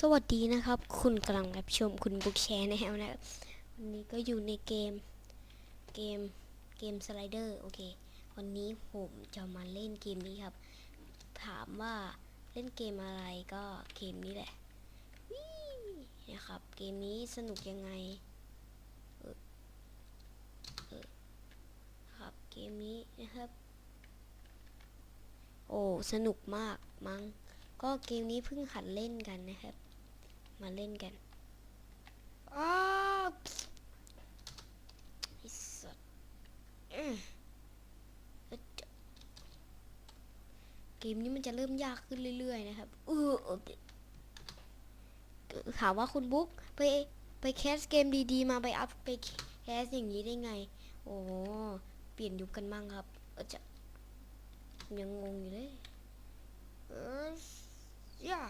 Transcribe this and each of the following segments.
สวัสดีนะครับ คุณกำลังรับชมคุณบุ๊กแชร์นะครับวันนี้ก็อยู่ในเกมเกมเกมสไลเดอร์โอเค วันนี้ผมจะมาเล่นเกมนี้ครับ ถามว่าเล่นเกมอะไรก็เกมนี้แหละนะครับ เกมนี้สนุกยังไงครับเกมนี้นะครับ โอ้สนุกมากมั้งก็เกมนี้เพิ่งหัดเล่นกันนะครับ มาเล่นกันอ้าวไอ้สัตว์เอ้ยเอ้ยจะเกมนี้มันจะเริ่มยากขึ้นเรื่อย ๆ นะครับเออโอเคถามว่าคุณบุ๊กไปไปแคสเกมดีๆ มาไปอัพไปแคสอย่างนี้ได้ไง โอ้เปลี่ยนยุคกันมั่งครับเออจะยังงงอยู่เลยเออย่า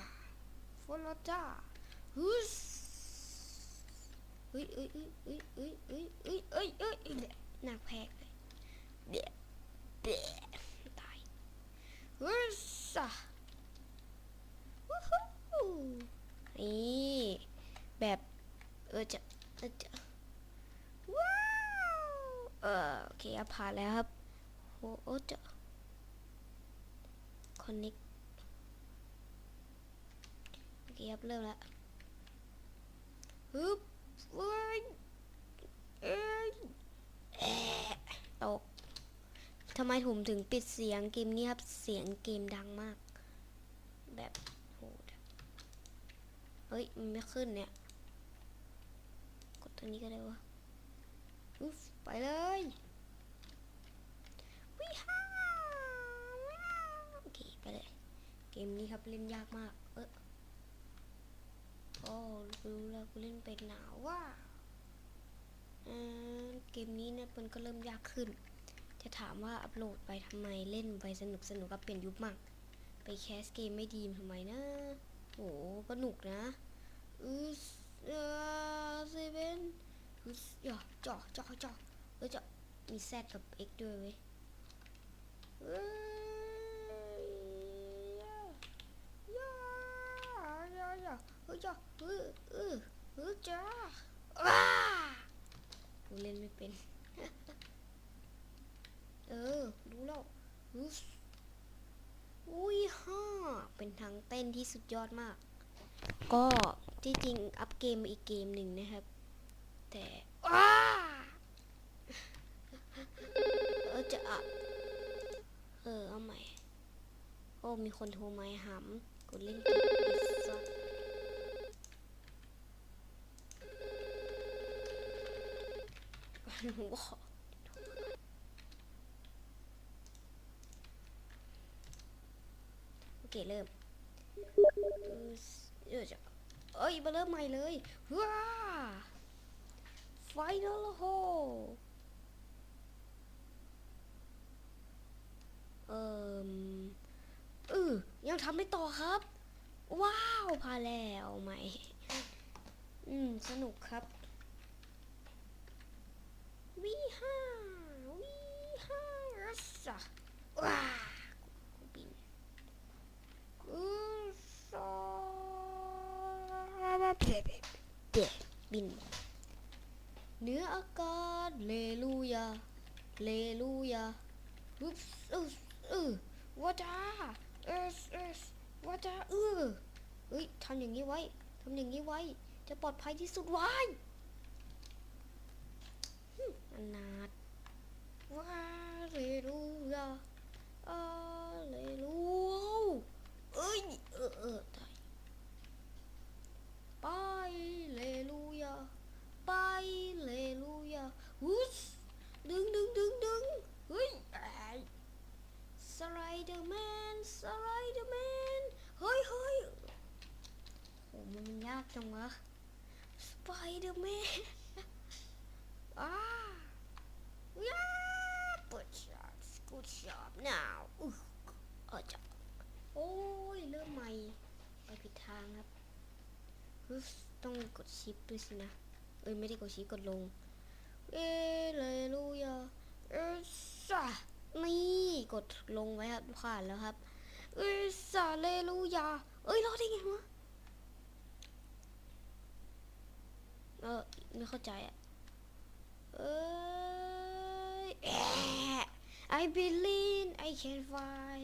ฟอลจ้า ฮึสเฮ้ยเอ้ยเอ้ยเอ้ยเอ้ยเอ้ยเอ้ยเอ้ยเอ้ยเอ้ยเดี๋ยวหนักแพกเลยเดี๋ยเดี๋ยตายฮึสอะวู้ฮู้นี่แบบเออจะเออจะว้าวเออโอเคอะผ่านแล้วครับโอ้โอจะ connect โอเคครับเริ่มแล้ว ฮึบเว้ยเอ้ยแอตกทำไมผมถึงปิดเสียงเกมนี้ครับ เสียงเกมดังมาก แบบโหดอะเฮ้ย มันไม่ขึ้นเนี่ย กดตัวนี้ก็ได้วะอุ๊บไปเลยวิฮ่าโอเค ไปเลย เกมนี้ครับเล่นยากมาก อ้รู้แล้วกูเล่นเป็นหนาวว่าเกมนี้เนี่ยมันก็เริ่มยากขึ้น จะถามว่าอัปโหลดไปทำไมเล่นไปสนุกสนุกก็เปลี่ยนยุคมั่งไปแคสเกมไม่ดีทำไมนะโอ้ก็หนุกนะอือเออเซเว่นอือจ่อจ่อจ่อจ่อเออจ่อมีแซดกับ X ด้วยเว้ยเอ้ยย่าย่าย่าเฮ้ยจ้าเออเออเออจ้าอ้ากูเล่นไม่เป็น เออ รู้แล้วอุ๊ยอุ้ยฮ่าเป็นทางเต้นที่สุดยอดมาก ก็ที่จริงอัพเกมมาอีกเกมหนึ่งนะครับ แต่อ้าเออจะอะเออ เอาใหม่ โอ้ มีคนโทรมาหำกูเล่นเกมอีสั สว้าวโอเค เริ่มเออจะเอ้ยมาเริ่มใหม่เลยว้า Final Hole เอ่มเออยังทำไม่ต่อครับ ว้าว พาแล้วใหม่อืม สนุกครับ วีห้าวีห้ารัสซะว้ากูบินกูซอเด็ดเด็ดบินเหนืออากาศเลลูยาเลลูยาอุ๊บเออเออว่าจ้าเอสเอสว่าจ้าเออเฮ้ยทำอย่างนี้ไว้ทำอย่างนี้ไว้ จะปลอดภัยที่สุดไว้ นาถว่าเลลูยาอาเลลูเอ้ยเออเออตายไปเลลูยาไปเลลูยาวุ้สดึงดึงดึงดึงเฮ้ยสไลเดอร์แมนสไลเดอร์แมนเฮ้ยเฮ้ยโหมันยากจังวะสไปเดอร์แมนอ้า Yeah, good job. Good job. Now. อุ๊ยเออจัโอ้ย เริ่มใหม่ ไปผิดทางครับฮึสต้องกดชิปด้วยสินะ เอ้ย ไม่ได้กดชิปกดลง เอเลลูยาเอสานี่กดลงไว้ครับผ่านแล้วครับ เอสาเลลูยา เอ้ยรอได้ไงวะเออไม่เข้าใจอะ เออ I believe I can fly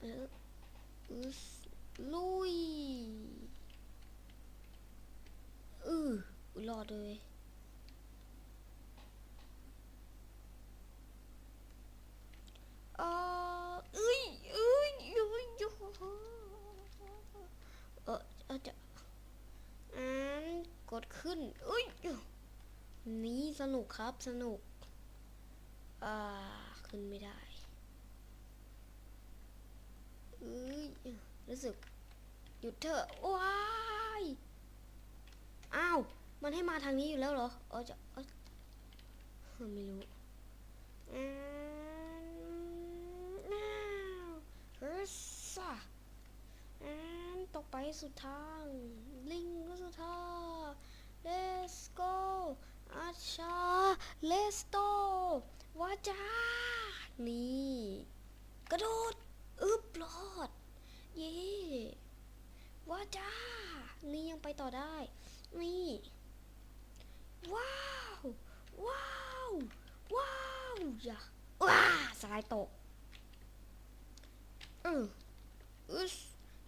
เอออึสลุยอืออุ๊ยรอดเลยเออเอ้ยเอ้ยเอ้ยเออเออจะอ่านกดขึ้นเอ้ยนี่สนุกครับสนุก อ่าขึ้นไม่ได้เอ้ยรู้สึก หยุดเถอะว้ายอ้าว มันให้มาทางนี้อยู่แล้วเหรอเออจะเออไม่รู้อ้าวเฮ้ยซะอืมตกไปสุดทาง ลิงก็สุดทาง let's go อาชา let's go ว่าจ้านี่ กระโดด อึบรอด เย่ว่าจ้านี่ยังไปต่อได้ นี่ ว้าว ว้าว ว้าวอย่าว้าสไลด์ตกอืออึส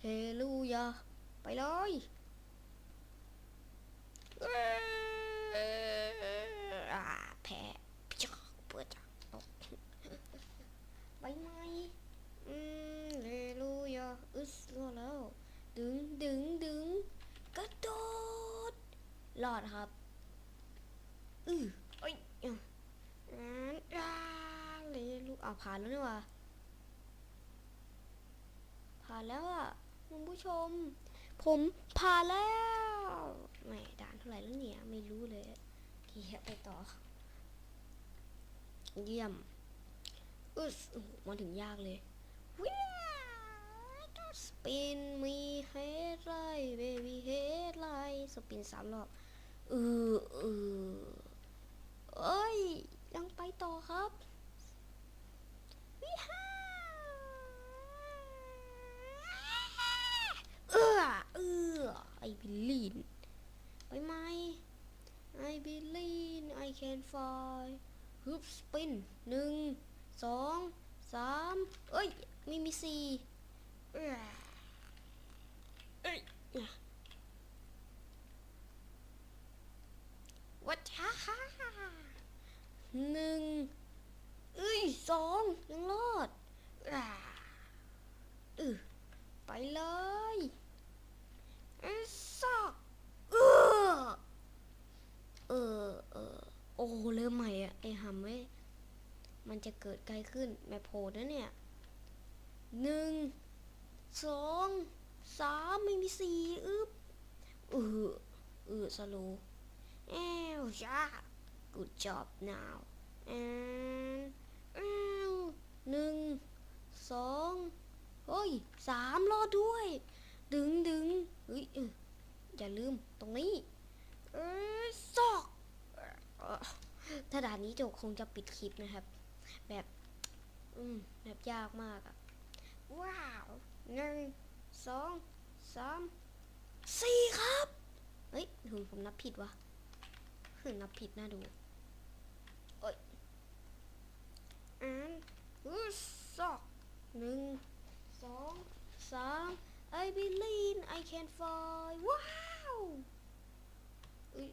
เฮลูยา ไปเลยเอ้ยอ่าแพ้จ๊อกเปิดจ๊อกตก ไปไหมอืมเฮลูยาอึสรอดแล้ว ดึงดึงดึงกระโดด รอดครับ อือเอ้ยอะอ่าอ่าเล ลูอะผ่านแล้วนี่ว่าผ่านแล้วอะคุณผู้ชม ผมผ่านแล้วแหมด่านเท่าไหร่แล้วเนี่ยไม่รู้เลยกียไปต่อ เยี่ยมอึสมาถึงยากเลยว้าวสปินมีเฮดไลเบบี้เฮดไลสปินสามรอบเออเออเอ้ยยังไปต่อครับวิฮ่าเออเออไอบิ ลีนไปไหม I believe I can fly ฮึบสปินหนึ่งสองสามเอ้ยไม่มีสี่เอ้ยวัดฮ่าฮ่าหนึ่งเอ้ยสองยังรอดอ่าเออไปเลยเอ้ยซอกเออเออเออ โอ้เริ่มใหม่อะไอหำเว้ยมันจะเกิดไกล ขึ้นแม่โพนะเนี่ยหนึ่งสองสามไม่มีสี่อึ๊บเออเออสโลแอวจ้า good job now and แอวหนึ่งสองเฮ้ยสามรอดด้วย ดึงดึงเฮ้ยอย่าลืมตรงนี้ เอ้ยซอกเอ่อถ้าด่านนี้โจคงจะปิดคลิปนะครับ แบบ อืมแบบยากมากอะว้าวหนึ่งสองสามสี่ครับ เฮ้ยถึงผมนับผิดวะถึงนับผิดน่าดูเอ้ยอันอือสอกหนึ่งสองสาม I believe I can fly ว้าวเอ้ย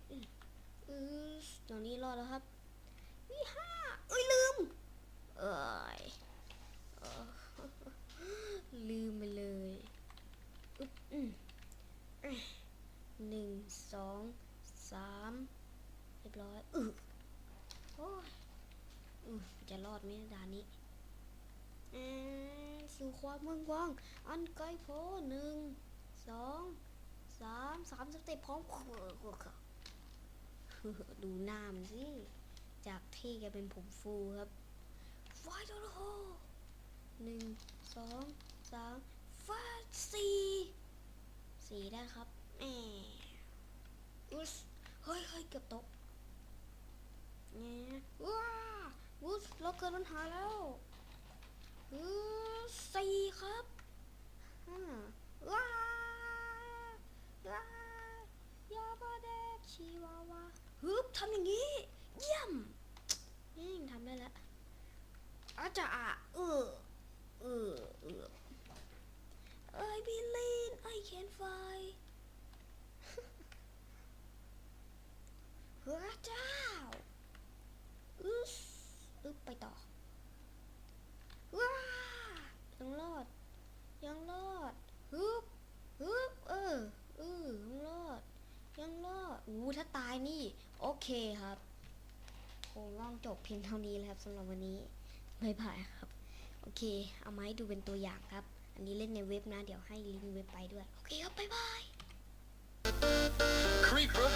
อือตอนนี้รอดแล้วครับวิห้าเอ้ยลืม เอ้ยเอลืมไปเลยอึ๊บอือหนึ่งสองสามเรียบร้อยอึโอ้ยอือจะรอดไหมด่านนี้เอ้ยสู่ความเมืองว่าง อันไกลโพ้หนึ่งสองสามสามสเต็ปพร้อมดูหน้ามันสิ จากที่แกเป็นผมฟูครับ ไฟโดโลโฮหนึ่งสองสามฟาสี่สี่ได้ครับแหมอุสเฮ้ยเฮ้ยเกือบตกแหมว้าวุสเราเกิดปัญหาแล้วอือสี่ครับห้าว้าว้ายาบาเดชิวาวาฮึบทำอย่างนี้ เยี่ยมนี่ทำได้แล้วอา จะอะเออเออเออ I believe I can fly พระเจ้าอึสอึบไปต่อ ว้า ยังรอด ยังรอดฮึบฮึบเออเออยังรอด ยังรอด อู้ถ้าตายนี่ โอเคครับ คงต้องจบเพียงเท่านี้แล้วครับสำหรับวันนี้ ไม่ผ่านครับ โอเค เอามาให้ดูเป็นตัวอย่างครับ อันนี้เล่นในเว็บนะ เดี๋ยวให้ลิงก์เว็บไปด้วย โอเคครับ บ๊ายบาย Creeper